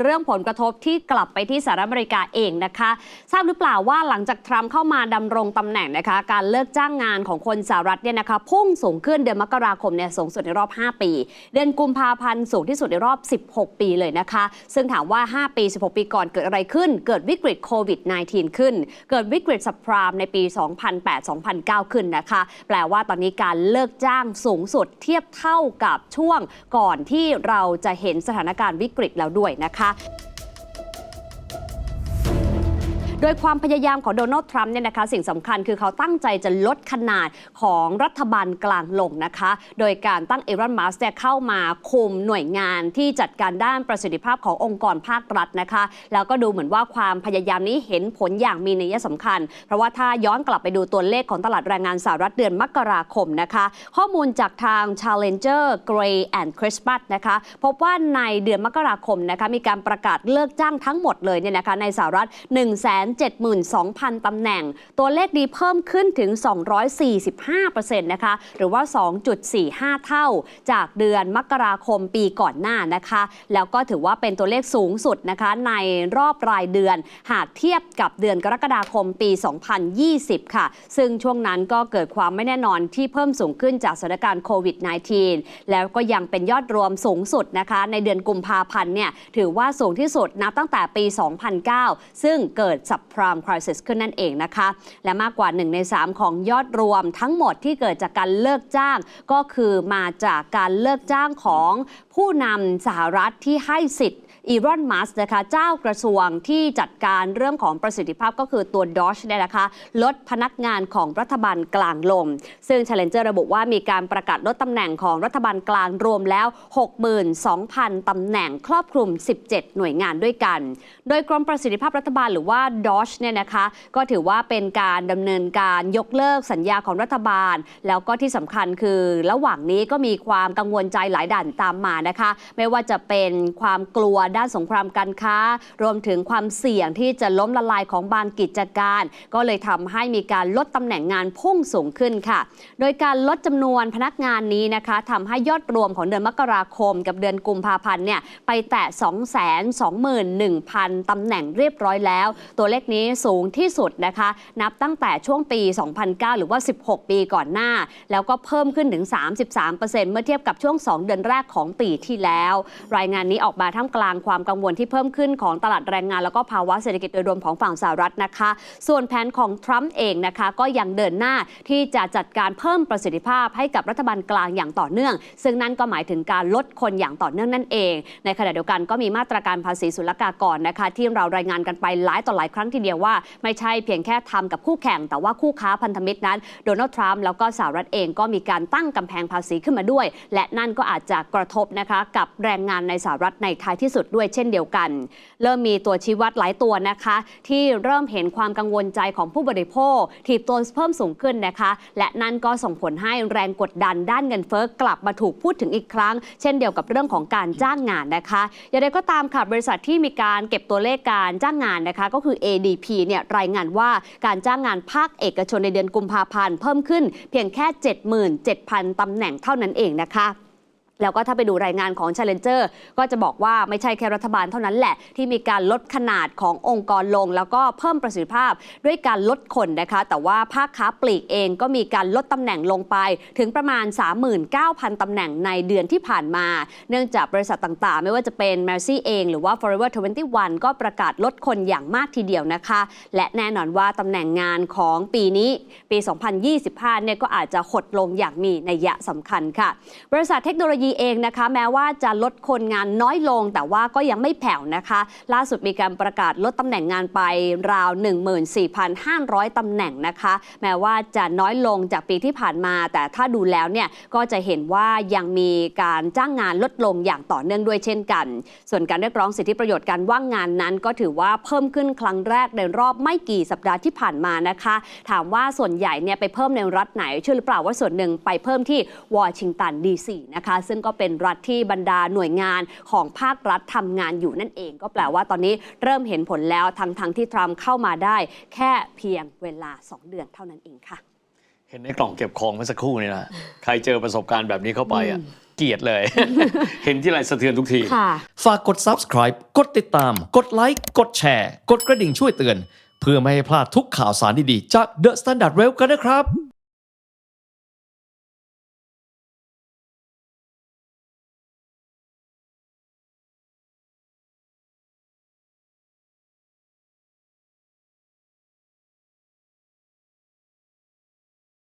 เรื่องผลกระทบที่กลับไปที่สหรัฐอเมริกาเองนะคะ ทราบหรือเปล่าว่าหลังจากทรัมป์เข้ามาดำรงตำแหน่งนะคะ การเลิกจ้างงานของคนสหรัฐเนี่ยนะคะพุ่งสูงขึ้นเดือนมกราคมเนี่ยสูงสุดในรอบ 5 ปี เดือนกุมภาพันธ์สูงที่สุดในรอบ 16 ปีเลยนะคะ ซึ่งถามว่า 5 ปี 16 ปีก่อนเกิดอะไรขึ้น เกิดวิกฤตโควิด -19 ขึ้น เกิดวิกฤตสัพพรามในปี 2008-2009 ขึ้นนะคะ แปลว่าตอนนี้การเลิกจ้างสูงสุดเทียบเท่ากับช่วงก่อนที่เราจะเห็นสถานการณ์วิกฤตแล้วด้วยนะคะนะคะ โดยความพยายามของโดนัลด์ทรัมป์เนี่ยนะคะสิ่งสำคัญคือเขาตั้งใจจะลดขนาดของรัฐบาลกลางลงนะคะ โดยการตั้งเอรอนมัสก์เข้ามาคุมหน่วยงานที่จัดการด้านประสิทธิภาพขององค์กรภาครัฐนะคะ แล้วก็ดูเหมือนว่าความพยายามนี้เห็นผลอย่างมีนัยสำคัญ เพราะว่าถ้าย้อนกลับไปดูตัวเลขของตลาดแรงงานสหรัฐเดือนมกราคมนะคะ ข้อมูลจากทาง Challenger Gray and Christmas นะคะ พบว่าในเดือนมกราคมนะคะมีการประกาศเลิกจ้างทั้งหมดเลยเนี่ยนะคะในสหรัฐ1 7 2 0 0 0 ตำแหน่ง ตัวเลขนี้เพิ่มขึ้นถึง 245%นะคะ หรือว่า 2.45 เท่าจากเดือนมกราคมปีก่อนหน้านะคะ แล้วก็ถือว่าเป็นตัวเลขสูงสุดนะคะในรอบรายเดือน หากเทียบกับเดือนกรกฎาคมปี 2020 ค่ะ ซึ่งช่วงนั้นก็เกิดความไม่แน่นอนที่เพิ่มสูงขึ้นจากสถานการณ์โควิด -19 แล้วก็ยังเป็นยอดรวมสูงสุดนะคะ ในเดือนกุมภาพันธ์เนี่ยถือว่าสูงที่สุดนับตั้งแต่ปี 2009 ซึ่งเกิดสับพรามคริสขึ้นนั่นเองนะคะ และมากกว่า 1 ใน 3 ของยอดรวมทั้งหมดที่เกิดจากการเลิกจ้าง ก็คือมาจากการเลิกจ้างของผู้นำสหรัฐที่ให้สิทธิ์ อีรอนมัสนะคะเจ้ากระทรวงที่จัดการเรื่องของประสิทธิภาพก็คือตัวดอชเนี่ยนะคะลดพนักงานของรัฐบาลกลางลง ซึ่ง Challenger ระบุว่ามีการประกาศลดตำแหน่งของรัฐบาลกลางรวมแล้ว 62,000 ตำแหน่งครอบคลุม 17 หน่วยงานด้วยกัน โดยกรมประสิทธิภาพรัฐบาลหรือว่าดอชเนี่ยนะคะก็ถือว่าเป็นการดำเนินการยกเลิกสัญญาของรัฐบาล แล้วก็ที่สำคัญคือระหว่างนี้ก็มีความกังวลใจหลายด่านตามมานะคะ ไม่ว่าจะเป็นความกลัวด้านสงครามการค้า รวมถึงความเสี่ยงที่จะล้มละลายของบางกิจการ ก็เลยทำให้มีการลดตำแหน่งงานพุ่งสูงขึ้นค่ะ โดยการลดจำนวนพนักงานนี้นะคะทำให้ยอดรวมของเดือนมกราคม กับเดือนกุมภาพันธ์เนี่ยไปแตะ 221,000 ตำแหน่งเรียบร้อยแล้ว ตัวเลขนี้สูงที่สุดนะคะ นับตั้งแต่ช่วงปี 2009 หรือว่า 16 ปีก่อนหน้า แล้วก็เพิ่มขึ้นถึง 33%เมื่อเทียบกับช่วง 2 เดือนแรกของปีที่แล้ว รายงานนี้ออกมาท่ามกลางความกังวลที่เพิ่มขึ้นของตลาดแรงงาน แล้วก็ภาวะเศรษฐกิจโดยรวมของฝั่งสหรัฐนะคะ ส่วนแผนของทรัมป์เองนะคะก็ยังเดินหน้าที่จะจัดการเพิ่มประสิทธิภาพให้กับรัฐบาลกลางอย่างต่อเนื่อง ซึ่งนั่นก็หมายถึงการลดคนอย่างต่อเนื่องนั่นเอง ในขณะเดียวกันก็มีมาตรการภาษีศุลกากรนะคะ ที่เรารายงานกันไปหลายต่อหลายครั้งทีเดียวว่า ไม่ใช่เพียงแค่ทำกับคู่แข่ง แต่ว่าคู่ค้าพันธมิตรนั้นโดนัลด์ทรัมป์แล้วก็สหรัฐเองก็มีการตั้งกำแพงภาษีขึ้นมาด้วย และนั่นก็อาจจะกระทบนะคะกับแรงงานในสหรัฐในท้ายที่สุดด้วยเช่นเดียวกัน เริ่มมีตัวชี้วัดหลายตัวนะคะ ที่เริ่มเห็นความกังวลใจของผู้บริโภคถีบตัวเพิ่มสูงขึ้นนะคะ และนั่นก็ส่งผลให้แรงกดดันด้านเงินเฟ้อกลับมาถูกพูดถึงอีกครั้ง เช่นเดียวกับเรื่องของการจ้างงานนะคะอย่างไรก็ตามค่ะบริษัทที่มีการเก็บตัวเลขการจ้างงานนะคะ ก็คือ ADP เนี่ยรายงานว่าการจ้างงานภาคเอกชนในเดือนกุมภาพันธ์เพิ่มขึ้นเพียงแค่ 77,000ตำแหน่งเท่านั้นเองนะคะ แล้วก็ถ้าไปดูรายงานของ Challenger ก็จะบอกว่าไม่ใช่แค่รัฐบาลเท่านั้นแหละ ที่มีการลดขนาดขององค์กรลง แล้วก็เพิ่มประสิทธิภาพด้วยการลดคนนะคะ แต่ว่าภาคค้าปลีกเองก็มีการลดตำแหน่งลงไป ถึงประมาณ 39,000 ตำแหน่งในเดือนที่ผ่านมา เนื่องจากบริษัทต่างๆ ไม่ว่าจะเป็น Mercy เอง หรือว่า Forever 21 ก็ประกาศลดคนอย่างมากทีเดียวนะคะ และแน่นอนว่าตำแหน่งงานของปีนี้ปี 2025 เนี่ยก็อาจจะหดลงอย่างมีนัยยะสำคัญค่ะ บริษัทเทคโนโลยีเองนะคะ แม้ว่าจะลดคนงานน้อยลง แต่ว่าก็ยังไม่แผ่วนะคะ ล่าสุดมีการประกาศลดตำแหน่งงานไปราว 14,500ตำแหน่งนะคะ แม้ว่าจะน้อยลงจากปีที่ผ่านมา แต่ถ้าดูแล้วเนี่ยก็จะเห็นว่ายังมีการจ้างงานลดลงอย่างต่อเนื่องด้วยเช่นกัน ส่วนการเรียกร้องสิทธิประโยชน์การว่างงานนั้น ก็ถือว่าเพิ่มขึ้นครั้งแรกในรอบไม่กี่สัปดาห์ที่ผ่านมานะคะ ถามว่าส่วนใหญ่เนี่ยไปเพิ่มในรัฐไหนเชื่อหรือเปล่าว่าส่วนหนึ่งไปเพิ่มที่วอชิงตันดีซีนะคะซึ่งก็เป็นรัฐที่บรรดาหน่วยงานของภาครัฐทำงานอยู่นั่นเอง ก็แปลว่าตอนนี้เริ่มเห็นผลแล้วทั้งทงๆที่ทรัมป์เข้ามาได้ แค่เพียงเวลา 2 เดือนเท่านั้นเองค่ะเห็นในกล่องเก็บของเมื่อสักครู่นี่นะ ใครเจอประสบการณ์แบบนี้เข้าไปอะ เกลียดเลย เห็นที่ไรสะเทือนทุกทีค่ะฝากกด subscribe กดติดตาม กดไลค์ กดแชร์ กดกระดิ่งช่วยเตือน เพื่อไม่ให้พลาดทุกข่าวสารดี ๆ จาก The Standard Rail กันนะครับ